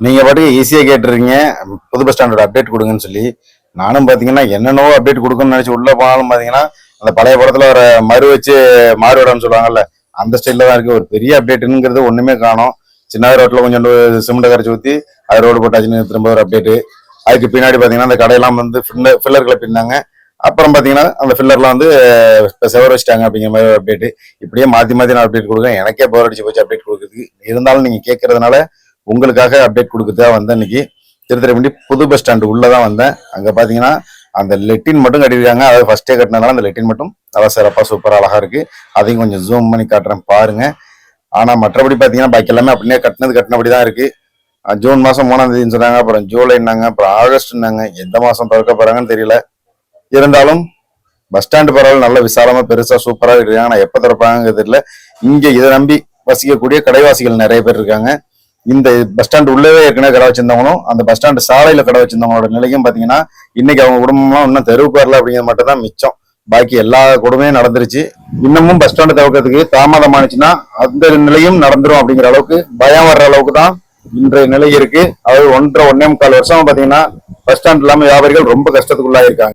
நீங்க பாட்டுக்கு ஈஸியா கேட்டுருக்கீங்க புது பஸ் ஸ்டாண்டர்ட் அப்டேட் கொடுங்கன்னு சொல்லி நானும் பாத்தீங்கன்னா என்னென்னவோ அப்டேட் கொடுக்கணும்னு நினைச்சு உள்ள போனாலும் பாத்தீங்கன்னா அந்த பழைய படத்துல ஒரு மறு வச்சு மாறுவிடம்னு சொல்லுவாங்கல்ல அந்த ஸ்டைலில் தான் இருக்கு. ஒரு பெரிய அப்டேட்டுங்கிறது ஒண்ணுமே காணும். சின்ன ரோட்ல கொஞ்சம் சிமெண்ட் கரைச்சி ஊத்தி அது ரோடு போட்டாச்சுன்னு திரும்ப ஒரு அப்டேட் அதுக்கு பின்னாடி பாத்தீங்கன்னா அந்த கடையெல்லாம் வந்து ஃபில்லர்களை பின்னாங்க. அப்புறம் பாத்தீங்கன்னா அந்த ஃபில்லர்லாம் வந்து செவர் வச்சிட்டாங்க அப்படிங்கிற மாதிரி ஒரு அப்டேட் இப்படியே மாத்தி மாத்தி நான் அப்டேட் கொடுக்குறேன். எனக்கே போர் அடிச்சு போச்சு அப்டேட் கொடுக்குறதுக்கு. இருந்தாலும் நீங்க கேட்கறதுனால உங்களுக்காக அப்டேட் கொடுக்குறதா வந்தேன் இன்னைக்கு. திருத்திரப்பள்ளி புது பஸ் ஸ்டாண்டு உள்ளதான் வந்தேன். அங்கே பார்த்தீங்கன்னா அந்த லெட்டின் மட்டும் கட்டியிருக்காங்க. அதாவது ஃபர்ஸ்டே கட்டினதால அந்த லெட்டின் மட்டும் நல்லா சிறப்பாக சூப்பராக அழகாக இருக்கு. அதையும் கொஞ்சம் ஜூம் பண்ணி காட்டுறேன் பாருங்க. ஆனால் மற்றபடி பார்த்தீங்கன்னா பாக்கி எல்லாமே அப்படியே கட்டினது கட்டினபடி தான் இருக்கு ஜூன் மாதம் மூணாம் தேதின்னு சொன்னாங்க. அப்புறம் ஜூலைன்னாங்க அப்புறம் ஆகஸ்ட்னாங்க எந்த மாதம் திறக்க போறாங்கன்னு தெரியல. இருந்தாலும் பஸ் ஸ்டாண்டு பரவாயில்ல. நல்ல விசாலமா பெருசா சூப்பராக இருக்காங்க ஆனால் எப்போ திறப்பாங்க தெரியல. இங்கே இதை நம்பி வசிக்கக்கூடிய கடைவாசிகள் நிறைய பேர் இருக்காங்க. இந்த பஸ் ஸ்டாண்டு உள்ளவே ஏற்கனவே கடை வச்சிருந்தவங்களும் அந்த பஸ் ஸ்டாண்டு சாலையில கடை வச்சிருந்தவங்களோட நிலையும் பாத்தீங்கன்னா இன்னைக்கு அவங்க குடும்பமா இன்னும் தெருவுக்கு வரல அப்படிங்கிறது மட்டும் தான் மிச்சம். பாக்கி எல்லா குடும்பமும் நடந்துருச்சு. இன்னமும் பஸ் ஸ்டாண்டு திறக்கிறதுக்கு தாமதம் ஆனிச்சுன்னா அந்த நிலையும் நடந்துரும் அப்படிங்கிற அளவுக்கு பயம் வர்ற அளவுக்கு தான் இன்றைய நிலை இருக்கு. அதாவது ஒன்றரை ஒன்னே முக்கால் வருஷம் பாத்தீங்கன்னா பஸ் ஸ்டாண்ட் இல்லாம வியாபாரிகள் ரொம்ப கஷ்டத்துக்குள்ளாயிருக்காங்க.